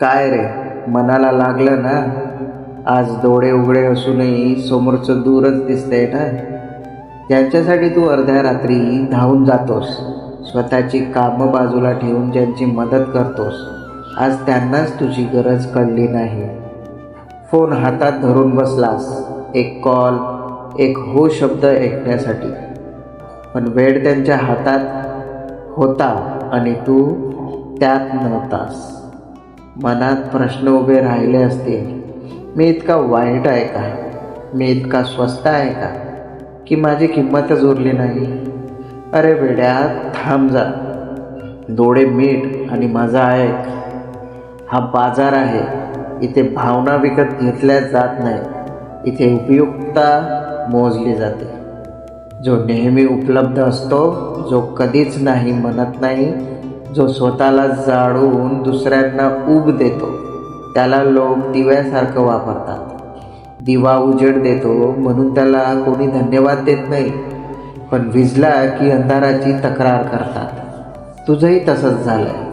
काय रे? मनाला लागलं ना? आज डोळे उघडे असूनही समोरचं दूरच दिसतंय ना? ज्यांच्यासाठी तू अर्ध्या रात्री धावून जातोस. स्वतःची कामं बाजूला ठेवून ज्यांची मदत करतोस. आज त्यांनाच तुझी गरज कळली नाही. फोन हातात धरून बसलास. एक कॉल एक हो शब्द ऐकण्यासाठी. पण वेळ त्यांच्या हातात होता आणि तू त्यात नव्हतास. मनात प्रश्न उभे राहिले असतील मी इतका वाईट आहे का? मी इतका स्वस्त आहे का? की माझी किंमतच उरली नाही? अरे वेड्या थांब जा. डोळे मीठ आणि माझा ऐक. हा बाजार आहे. इथे भावना विकत घेतल्या जात नाही. इथे उपयुक्तता मोजली जाते. जो नेहमी उपलब्ध असतो जो कधीच नाही म्हणत नाही जो स्वतःला जाळून दुसऱ्यांना उब देतो त्याला लोक दिव्यासारखं वापरतात. दिवा उजेड देतो म्हणून त्याला कोणी धन्यवाद देत नाही पण विजला की अंधाराची तक्रार करतात. तुझंही तसंच झालंय.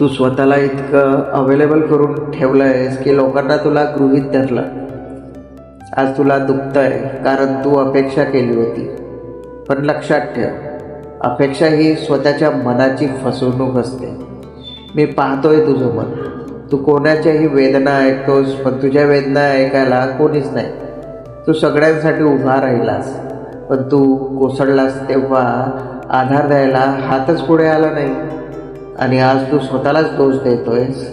तू स्वतःला इतकं अवेलेबल करून ठेवलं आहेस की लोकांना तुला गृहीत धरलं. आज तुला दुखतंय कारण तू अपेक्षा केली होती. पण लक्षात ठेव अपेक्षा ही स्वतःच्या मनाची फसवणूक असते. मी पाहतोय तुझं मन. तू कोणाच्याही वेदना ऐकतोस पण तुझ्या वेदना ऐकायला कोणीच नाही. तू सगळ्यांसाठी उभा राहिलास पण तू कोसळलास तेव्हा आधार द्यायला हातच पुढे आला नाही. आणि आज तू स्वतःलाच दोष देतोयस.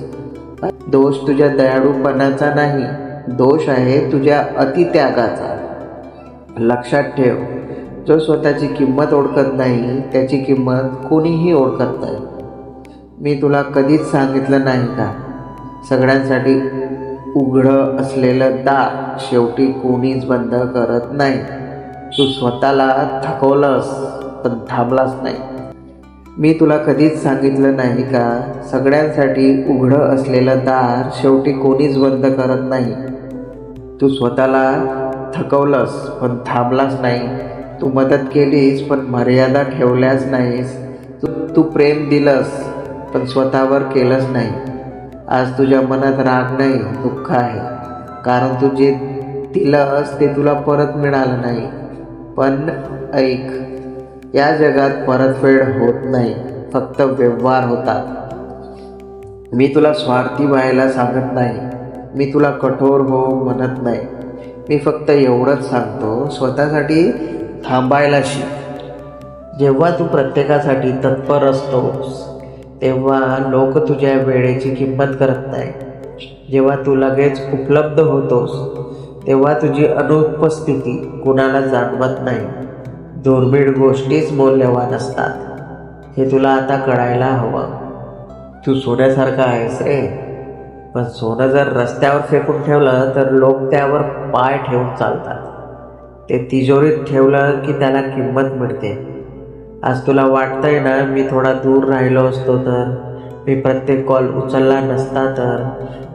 दोष तुझ्या दयाळूपणाचा नाही दोष आहे तुझ्या अतित्यागाचा. लक्षात ठेव जो स्वतःची किंमत ओळखत नाही त्याची किंमत कोणीही ओळखत नाही. मी तुला कधीच सांगितलं नाही का? सगळ्यांसाठी उघडं असलेलं दार शेवटी कोणीच बंद करत नाही. तू स्वतःला थकवलंस पण थांबलास नाही. मी तुला कधीच सांगितलं नाही का? सगळ्यांसाठी उघडं असलेलं दार शेवटी कोणीच बंद करत नाही. तू स्वतःला थकवलंस पण थांबलास नाही. तू मदत केलीस पण मर्यादा ठेवल्याच नाहीस. तू तू प्रेम दिलंस पण स्वतःवर केलंच नाही. आज तुझ्या मनात राग नाही दुःख आहे. कारण तू जे दिलंस ते तुला परत मिळालं नाही. पण ऐक या जगात परतफेड होत नाही फक्त व्यवहार होतात. मी तुला स्वार्थी व्हायला सांगत नाही. मी तुला कठोर हो म्हणत नाही. मी फक्त एवढंच सांगतो स्वतःसाठी थांबायला शिक जेव्हा तू प्रत्येकासाठी तत्पर असतोस तेव्हा लोक तुझ्या वेळेची किंमत करत नाही जेव्हा तू लगेच उपलब्ध होतोस तेव्हा तुझी अनुपस्थिती कुणाला जाणवत नाही. दुर्मिळ गोष्टीच मौल्यवान असतात. हे तुला आता कळायला हवं. तू सोन्यासारखा आहेस रे. पण सोनं जर रस्त्यावर फेकून ठेवलं तर लोक त्यावर पाय ठेवून चालतात. ते तिजोरीत ठेवलं की त्याला किंमत मिळते. आज तुला वाटतंय ना मी थोडा दूर राहिलो असतो तर? मी प्रत्येक कॉल उचलला नसता तर?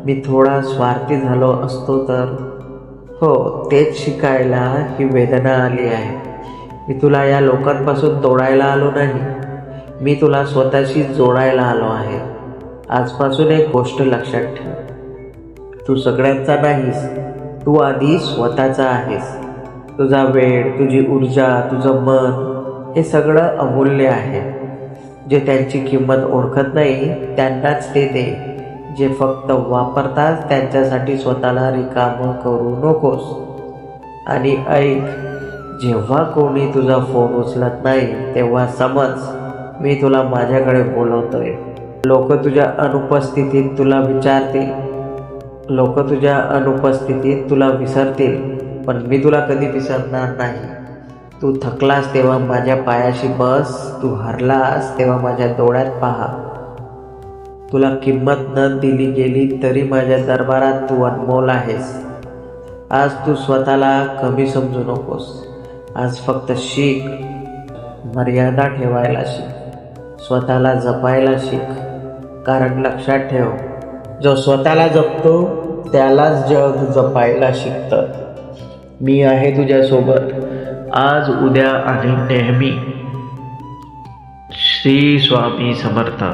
मी थोडा स्वार्थी झालो असतो तर? हो तेच शिकायला ही वेदना आली आहे. मी तुला या लोकांपासून तोडायला आलो नाही. मी तुला स्वतःशी जोडायला आलो आहे. आजपासून एक गोष्ट लक्षात ठेव. तू सगळ्यांचा नाहीस. तू आधी स्वतःचा आहेस. तुझा वेळ तुझी ऊर्जा तुझं मन हे सगळं अमूल्य आहे. जे त्यांची किंमत ओळखत नाही त्यांनाच ते दे. जे फक्त वापरतात त्यांच्यासाठी स्वतःला रिकामं करू नकोस. आणि ऐक जेव्हा कोणी तुझा फोन उचलत नाही तेव्हा समज मी तुला माझ्याकडे बोलवतोय. लोक तुझ्या अनुपस्थितीत तुला विचारतील. लोक तुझ्या अनुपस्थितीत तुला विसरतील. पण मी तुला कधी विसरणार नाही. तू थकलास तेव्हा माझ्या पायाशी बस तू हरलास तेव्हा माझ्या डोळ्यात पहा. तुला किंमत न दिली गेली तरी माझ्या दरबारात तू अनमोल आहेस. आज तू स्वतःला कमी समजू नकोस. आज फक्त शिक मर्यादा ठेवायला शिक स्वतःला जपायला शिक. कारण लक्षात ठेव जो स्वतःला जपतो त्यालाच जग जपायला शिकतं. मी आहे तुझ्यासोबत. आज उद्या आणि नेहमी. श्री स्वामी समर्थ.